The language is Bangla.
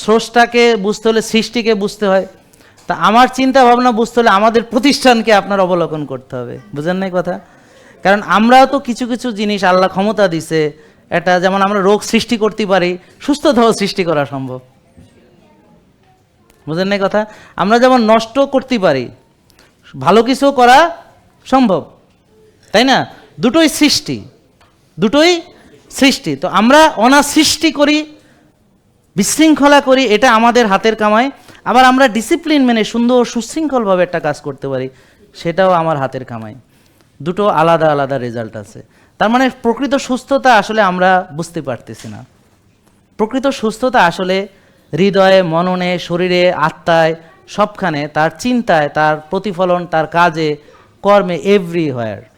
স্রষ্টাকে বুঝতে হলে, সৃষ্টিকে বুঝতে হয়। তা আমার চিন্তা ভাবনা বুঝতে হলে আমাদের প্রতিষ্ঠানকে আপনার অবলোকন করতে হবে। বুঝেন নাই কথা? কারণ আমরাও তো কিছু কিছু জিনিস আল্লাহ ক্ষমতা দিছে, এটা যেমন আমরা রোগ সৃষ্টি করতে পারি সুস্থ সুস্থতাও সৃষ্টি করা সম্ভব। বুঝেন নাই কথা? আমরা যেমন নষ্ট করতে পারি, ভালো কিছু করা সম্ভব। তাই না? দুটোই সৃষ্টি দুটোই সৃষ্টি। তো আমরা অনার সৃষ্টি করি বিশৃঙ্খলা করি, এটা আমাদের হাতের কামাই। আবার আমরা ডিসিপ্লিন মেনে সুন্দর, সুশৃঙ্খলভাবে একটা কাজ করতে পারি, সেটাও আমার হাতের কামাই। দুটো আলাদা আলাদা রেজাল্ট আছে। তার মানে প্রকৃত সুস্থতা আসলে আমরা বুঝতে পারতেছি না। প্রকৃত সুস্থতা আসলে হৃদয়ে, মননে, শরীরে, আত্মায়, সবখানে তার চিন্তায়, তার প্রতিফলন, তার কাজে, কর্মে এভরিহোয়ার